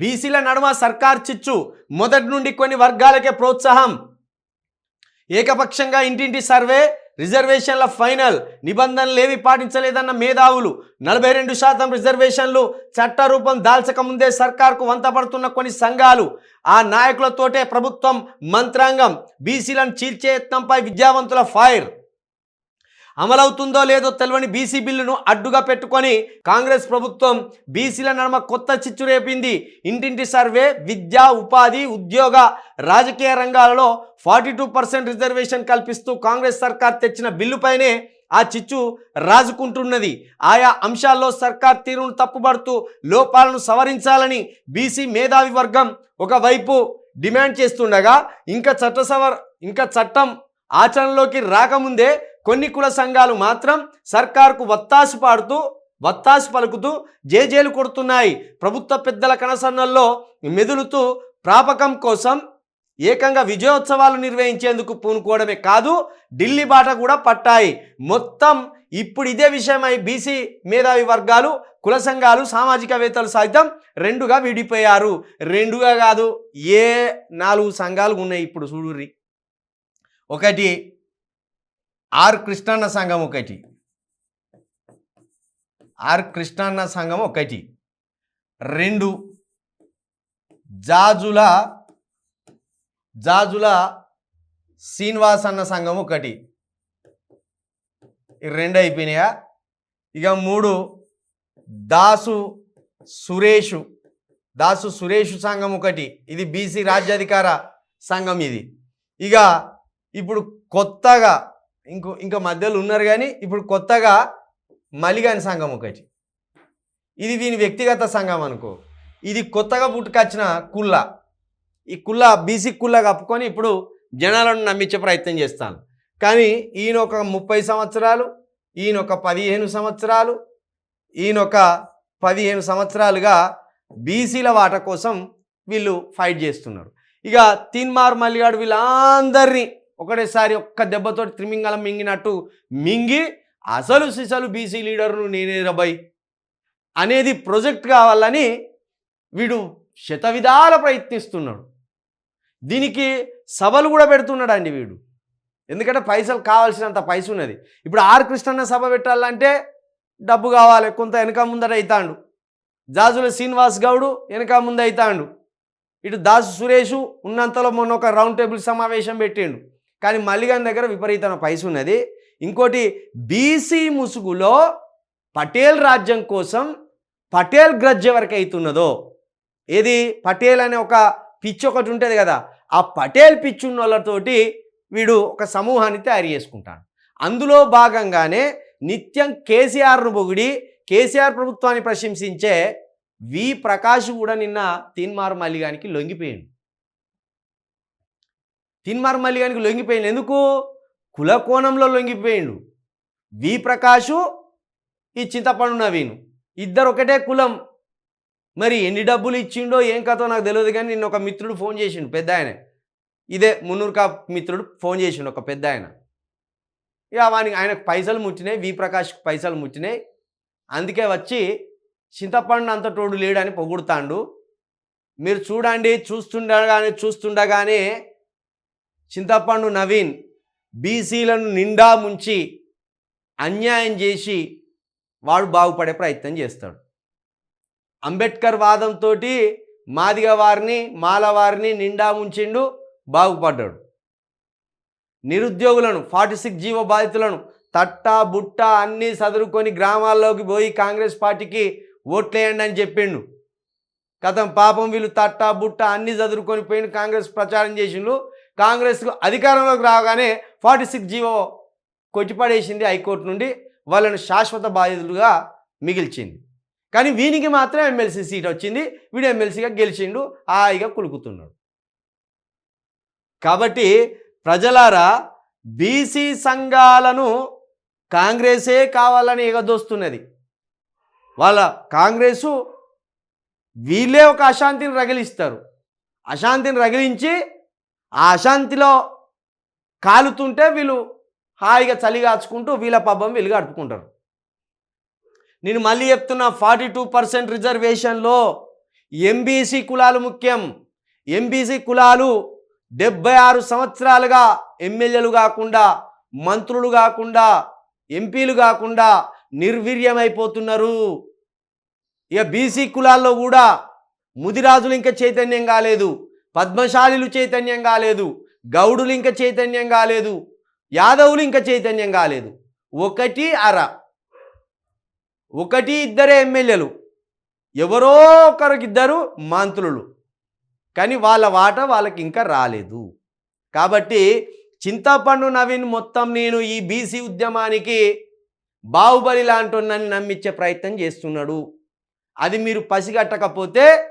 బీసీల నడుమ సర్కార్ చిచ్చు మొదటి నుండి కొన్ని వర్గాలకే ప్రోత్సాహం. ఏకపక్షంగా ఇంటింటి సర్వే రిజర్వేషన్ల ఫైనల్ నిబంధనలు ఏవి పాటించలేదన్న మేధావులు నలభై రెండు శాతం రిజర్వేషన్లు చట్టరూపం దాల్చక ముందే సర్కార్కు వంతపడుతున్న కొన్ని సంఘాలు ఆ నాయకులతోటే ప్రభుత్వం మంత్రాంగం బీసీలను చీల్చే యత్నంపై విద్యావంతుల ఫైర్. అమలవుతుందో లేదో తెలియని బీసీ బిల్లును అడ్డుగా పెట్టుకొని కాంగ్రెస్ ప్రభుత్వం బీసీల నడమ కొత్త చిచ్చు రేపింది. ఇంటింటి సర్వే విద్య ఉపాధి ఉద్యోగ రాజకీయ రంగాలలో ఫార్టీ టూ పర్సెంట్ రిజర్వేషన్ కల్పిస్తూ కాంగ్రెస్ సర్కార్ తెచ్చిన బిల్లుపైనే ఆ చిచ్చు రాజుకుంటున్నది. ఆయా అంశాల్లో సర్కార్ తీరును తప్పుపడుతూ లోపాలను సవరించాలని బీసీ మేధావి వర్గం ఒకవైపు డిమాండ్ చేస్తుండగా ఇంకా చట్ట సవర్ ఇంకా చట్టం ఆచరణలోకి రాకముందే కొన్ని కుల సంఘాలు మాత్రం సర్కార్కు వత్తాసు పాడుతూ వత్తాసు పలుకుతూ జేజేలు కొడుతున్నాయి. ప్రభుత్వ పెద్దల కనసన్నల్లో మెదులుతూ ప్రాపకం కోసం ఏకంగా విజయోత్సవాలు నిర్వహించేందుకు పూనుకోవడమే కాదు ఢిల్లీ బాట కూడా పట్టాయి. మొత్తం ఇప్పుడు ఇదే విషయమై బీసీ మేధావి వర్గాలు కుల సంఘాలు సామాజికవేత్తలు సైతం రెండుగా విడిపోయారు. రెండుగా కాదు ఏ నాలుగు సంఘాలు ఉన్నాయి ఇప్పుడు చూడుర్రి. ఒకటి ఆర్ కృష్ణన్న సంఘం ఒకటి. ఆర్ కృష్ణాన్న సంఘం ఒకటి. రెండు జాజుల జాజుల శ్రీనివాస్ అన్న సంఘం ఒకటి. రెండు అయిపోయినాయా? ఇక మూడు దాసు సురేషు దాసు సురేష్ సంఘం ఒకటి. ఇది బీసీ రాజ్యాధికార సంఘం ఇది. ఇక ఇప్పుడు కొత్తగా ఇంకో ఇంకా మధ్యలో ఉన్నారు కానీ ఇప్పుడు కొత్తగా మలిగాని సంఘం ఒకటి. ఇది దీని వ్యక్తిగత సంఘం అనుకో. ఇది కొత్తగా పుట్టుకొచ్చిన కుల్ల. ఈ కుల్ల బీసీ కుల్ల కప్పుకొని ఇప్పుడు జనాలను నమ్మించే ప్రయత్నం చేస్తాను. కానీ ఈయన ఒక ముప్పై సంవత్సరాలు ఈయన ఒక పదిహేను సంవత్సరాలు ఈయన ఒక పదిహేను సంవత్సరాలుగా బీసీల వాట కోసం వీళ్ళు ఫైట్ చేస్తున్నారు. ఇక తీన్మార్ మల్లిగాడు వీళ్ళందరినీ ఒకటేసారి ఒక్క దెబ్బతో త్రిమింగలం మింగినట్టు మింగి అసలు సిసలు బీసీ లీడర్ను నేనే రబాయ్ అనేది ప్రొజెక్ట్ కావాలని వీడు శతవిధాల ప్రయత్నిస్తున్నాడు. దీనికి సభలు కూడా పెడుతున్నాడు అండి వీడు. ఎందుకంటే పైసలు కావాల్సినంత పైస ఉన్నది. ఇప్పుడు ఆర్ కృష్ణన్న సభ పెట్టాలంటే డబ్బు కావాలి కొంత వెనక ముందర అవుతాడు జాజుల శ్రీనివాస్ గౌడు వెనక ముందు అవుతాడు ఇటు దాసు సురేషు ఉన్నంతలో మొన్న ఒక రౌండ్ టేబుల్ సమావేశం పెట్టిండు. కానీ మల్లిగాని దగ్గర విపరీతమైన పైస ఉన్నది ఇంకోటి బీసీ ముసుగులో పటేల్ రాజ్యం కోసం పటేల్ గ్రడ్జ్ ఎవరికి అవుతున్నదో ఏది? పటేల్ అనే ఒక పిచ్ ఒకటి ఉంటుంది కదా. ఆ పటేల్ పిచ్చి ఉన్న వాళ్ళతోటి వీడు ఒక సమూహాన్ని తయారు చేసుకుంటాడు. అందులో భాగంగానే నిత్యం కేసీఆర్ను పొగిడి కేసీఆర్ ప్రభుత్వాన్ని ప్రశంసించే వి ప్రకాష్ కూడా నిన్న తీన్మారు మల్లిగానికి లొంగిపోయింది తిన్మార్ మల్లిగానికి లొంగిపోయింది ఎందుకు? కుల కోణంలో లొంగిపోయిండు. వి ప్రకాషు ఈ చింతపండు నవీను. ఇద్దరు ఒకటే కులం. మరి ఎన్ని డబ్బులు ఇచ్చిండో ఏం కథో నాకు తెలియదు కానీ నిన్న ఒక మిత్రుడు ఫోన్ చేసిండు పెద్ద ఆయన. ఇదే మున్నూరుకా మిత్రుడు ఫోన్ చేసిండు ఒక పెద్ద ఆయన. ఇక వానికి ఆయనకు పైసలు ముట్టినాయి వి ప్రకాష్కి పైసలు ముట్టినాయి. అందుకే వచ్చి చింతపండు అంత తోడు లేడని పొగుడుతాండు. మీరు చూడండి చూస్తుండగానే చూస్తుండగానే చింతపండు నవీన్ బీసీలను నిండా ముంచి అన్యాయం చేసి వాడు బాగుపడే ప్రయత్నం చేస్తాడు. అంబేద్కర్ వాదంతో మాదిగ వారిని మాల వారిని నిండా ముంచిండు బాగుపడ్డాడు. నిరుద్యోగులను ఫార్టీ సిక్స్ జీవో బాధితులను తట్ట బుట్ట అన్నీ చదువుకొని గ్రామాల్లోకి పోయి కాంగ్రెస్ పార్టీకి ఓట్లేయండి అని చెప్పిండు. కథం పాపం వీళ్ళు తట్ట బుట్ట అన్నీ చదువుకొని పోయిన కాంగ్రెస్ ప్రచారం చేసిండు. కాంగ్రెస్కు అధికారంలోకి రాగానే ఫార్టీ సిక్స్ జీవో కొట్టిపడేసింది హైకోర్టు నుండి వాళ్ళను శాశ్వత బాధితులుగా మిగిల్చింది. కానీ వీనికి మాత్రం ఎమ్మెల్సీ సీట్ వచ్చింది. వీడు ఎమ్మెల్సీగా గెలిచిండు హాయిగా కులుకుతున్నాడు. కాబట్టి ప్రజలారా బీసీ సంఘాలను కాంగ్రెసే కావాలని ఎగదోస్తున్నది. వాళ్ళ కాంగ్రెసు వీళ్ళే ఒక అశాంతిని రగిలిస్తారు. అశాంతిని రగిలించి ఆ అశాంతిలో కాలుతుంటే వీళ్ళు హాయిగా చలిగాచుకుంటూ వీళ్ళ పబ్బం వీళ్ళు గడుపుకుంటారు. నేను మళ్ళీ చెప్తున్నా ఫార్టీ టూ పర్సెంట్ రిజర్వేషన్లో ఎంబీసీ కులాలు ముఖ్యం. ఎంబీసీ కులాలు డెబ్బై ఆరు సంవత్సరాలుగా ఎమ్మెల్యేలు కాకుండా మంత్రులు కాకుండా ఎంపీలు కాకుండా నిర్వీర్యమైపోతున్నారు. ఇక బీసీ కులాల్లో కూడా ముదిరాజులు ఇంకా చైతన్యం కాలేదు. పద్మశాలిలు చైతన్యం కాలేదు గౌడులు ఇంకా చైతన్యం కాలేదు యాదవులు ఇంకా చైతన్యం కాలేదు ఒకటి అర. ఒకటి ఇద్దరే ఎమ్మెల్యేలు. ఎవరో ఒకరికిద్దరు మంత్రులు. కానీ వాళ్ళ వాట వాళ్ళకి ఇంకా రాలేదు. కాబట్టి చింతపండు నవీన్ మొత్తం నేను ఈ బీసీ ఉద్యమానికి బాహుబలి లాంటి నమ్మించే ప్రయత్నం చేస్తున్నాడు. అది మీరు పసిగట్టకపోతే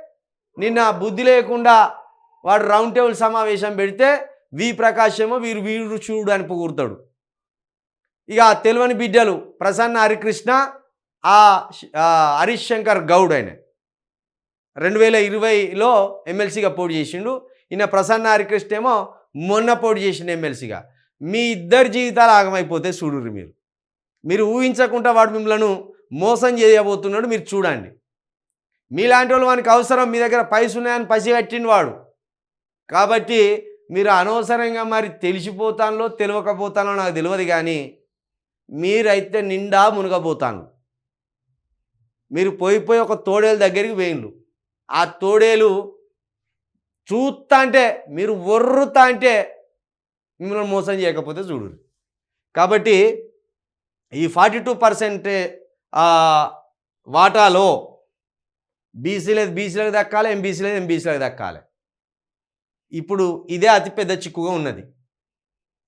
నిన్న బుద్ధి లేకుండా వాడు రౌండ్ టేబుల్ సమావేశం పెడితే వి ప్రకాశమో వీరు వీరు చూడు అని పొగుడతాడు. ఇక తెలివని బిడ్డలు ప్రసన్న హరికృష్ణ ఆ హరీష్ శంకర్ గౌడ్ ఆయన. రెండు వేల ఇరవైలో ఎమ్మెల్సీగా పోటీ చేసిండు. ఈయన ప్రసన్న హరికృష్ణ ఏమో మొన్న పోటీ చేసిండు ఎమ్మెల్సీగా. మీ ఇద్దరి జీవితాలు ఆగమైపోతే చూడుర్రి మీరు. మీరు ఊహించకుండా వాడు మిమ్మల్ని మోసం చేయబోతున్నాడు మీరు చూడండి. మీలాంటి వాళ్ళు వానికి అవసరం మీ దగ్గర పైసలు ఉన్నాయని పసిగట్టిండు వాడు. కాబట్టి మీరు అనవసరంగా మరి తెలిసిపోతానో తెలియకపోతానో నాకు తెలియదు కానీ మీరైతే నిండా మునగబోతాను మీరు పోయిపోయి ఒక తోడేలు దగ్గరికి వేయండు ఆ తోడేలు చూస్తా అంటే మీరు ఒర్రుతా అంటే మిమ్మల్ని మోసం చేయకపోతే చూడు కాబట్టి ఈ ఫార్టీ టూ పర్సెంట్ వాటాలో బీసీలేదు బీసీలకు దక్కాలి ఎంబీసీలేదు ఎంబీసీలకు దక్కాలి. ఇప్పుడు ఇదే అతిపెద్ద చిక్కుగా ఉన్నది.